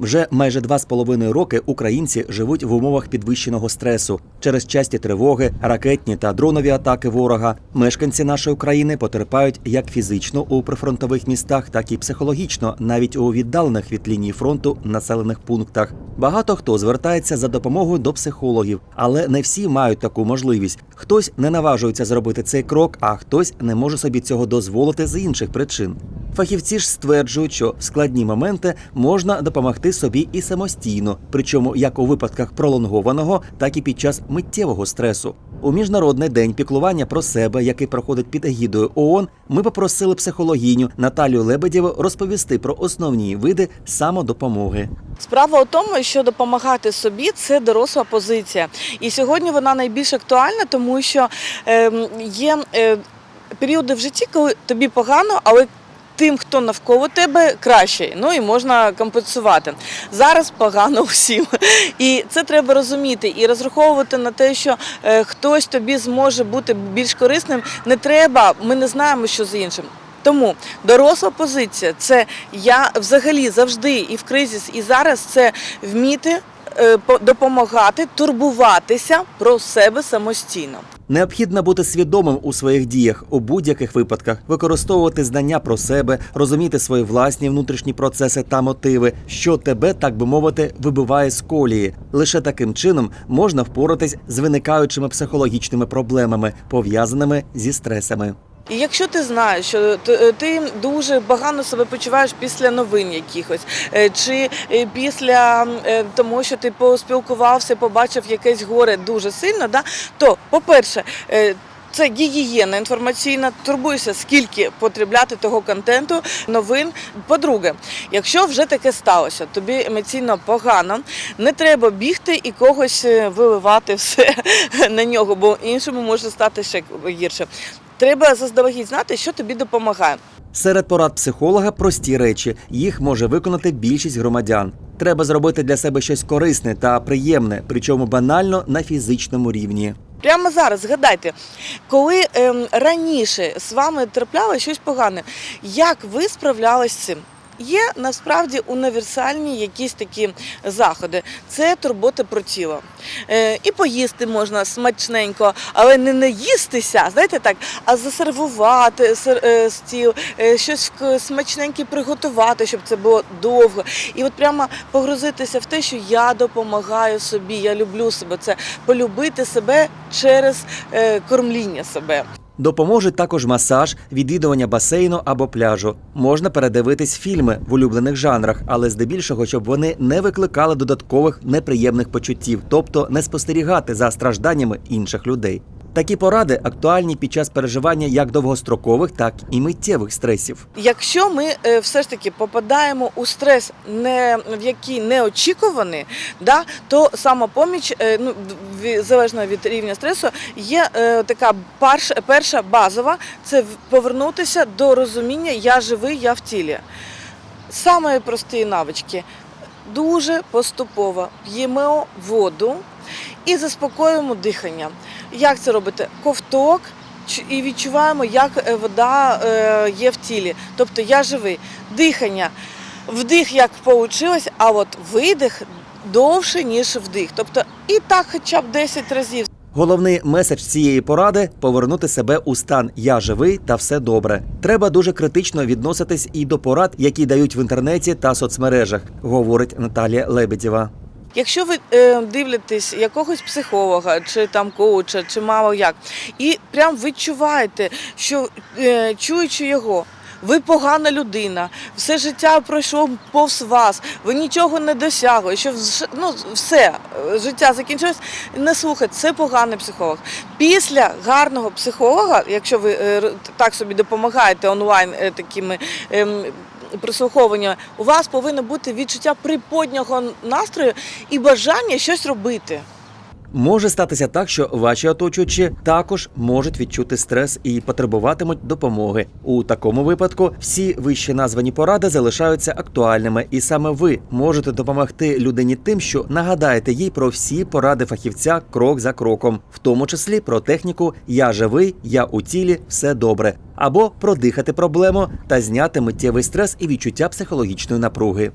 Вже майже два з половиною роки українці живуть в умовах підвищеного стресу через часті тривоги, ракетні та дронові атаки ворога. Мешканці нашої країни потерпають як фізично у прифронтових містах, так і психологічно, навіть у віддалених від лінії фронту населених пунктах. Багато хто звертається за допомогою до психологів, але не всі мають таку можливість. Хтось не наважується зробити цей крок, а хтось не може собі цього дозволити з інших причин. Фахівці ж стверджують, що в складні моменти можна допомогти собі і самостійно, причому як у випадках пролонгованого, так і під час миттєвого стресу. У міжнародний день піклування про себе, який проходить під егідою ООН, ми попросили психологіню Наталію Лебедєву розповісти про основні види самодопомоги. Справа у тому, що допомагати собі це доросла позиція. І сьогодні вона найбільш актуальна, тому що ем, є е, періоди в житті, коли тобі погано, але тим, хто навколо тебе, краще. Ну і можна компенсувати. Зараз погано всім. І це треба розуміти і розраховувати на те, що е, хтось тобі зможе бути більш корисним. Не треба, ми не знаємо, що з іншим. Тому доросла позиція це я взагалі завжди і в кризис, і зараз це вміти е, допомагати, турбуватися про себе самостійно. Необхідно бути свідомим у своїх діях у будь-яких випадках, використовувати знання про себе, розуміти свої власні внутрішні процеси та мотиви, що тебе, так би мовити, вибиває з колії. Лише таким чином можна впоратись з виникаючими психологічними проблемами, пов'язаними зі стресами. І якщо ти знаєш, що е, ти дуже погано себе почуваєш після новин якихось, е, чи е, після е, того, що ти поспілкувався, побачив якесь горе дуже сильно, да, то, по-перше, е, це гігієна інформаційна, турбуйся, скільки потребляти того контенту, новин. По-друге, якщо вже таке сталося, тобі емоційно погано, не треба бігти і когось е, виливати все на нього, бо іншому може стати ще гірше. Треба заздалегідь знати, що тобі допомагає. Серед порад психолога прості речі. Їх може виконати більшість громадян. Треба зробити для себе щось корисне та приємне, причому банально на фізичному рівні. Прямо зараз згадайте, коли ем, раніше з вами трапляло щось погане, як ви справлялись з цим? Є насправді універсальні якісь такі заходи. Це турбота про тіло. Е, і поїсти можна смачненько, але не наїстися, знаєте так, а засервувати сер- е, стіл, е, щось смачненьке приготувати, щоб це було довго. І от прямо погрузитися в те, що я допомагаю собі, я люблю себе. Це полюбити себе через кормління себе. Допоможе також масаж, відвідування басейну або пляжу. Можна передивитись фільми в улюблених жанрах, але здебільшого, щоб вони не викликали додаткових неприємних почуттів, тобто не спостерігати за стражданнями інших людей. Такі поради актуальні під час переживання як довгострокових, так і миттєвих стресів. Якщо ми е, все ж таки попадаємо у стрес, не в який неочікуваний, да, то самопоміч, е, ну залежно від рівня стресу, є е, така перша базова це повернутися до розуміння Я живий, я в тілі. Саме прості навички. Дуже поступово п'ємо воду і заспокоюємо дихання. Як це робити? Ковток і відчуваємо, як е, вода е, є в тілі. Тобто я живий. Дихання. Вдих як вийшло, а от видих довше, ніж вдих. Тобто і так хоча б 10 разів. Головний меседж цієї поради повернути себе у стан Я живий та все добре. Треба дуже критично відноситись і до порад, які дають в інтернеті та соцмережах, говорить Наталія Лебедєва. Якщо ви е, дивитесь якогось психолога, чи там коуча, чи мало як, і прям відчуваєте, що е, чуючи його. Ви погана людина, все життя пройшло повз вас, ви нічого не досягли, що ну, все, е, життя закінчилось. Не слухайте, це поганий психолог. Після гарного психолога, якщо ви так собі допомагаєте онлайн такими прислуховування, у вас повинно бути відчуття приподнього настрою і бажання щось робити. Може статися так, що ваші оточуючі також можуть відчути стрес і потребуватимуть допомоги. У такому випадку всі вище названі поради залишаються актуальними, і саме ви можете допомогти людині тим, що нагадаєте їй про всі поради фахівця крок за кроком, в тому числі про техніку Я живий, я у тілі, все добре, або продихати проблему та зняти миттєвий стрес і відчуття психологічної напруги.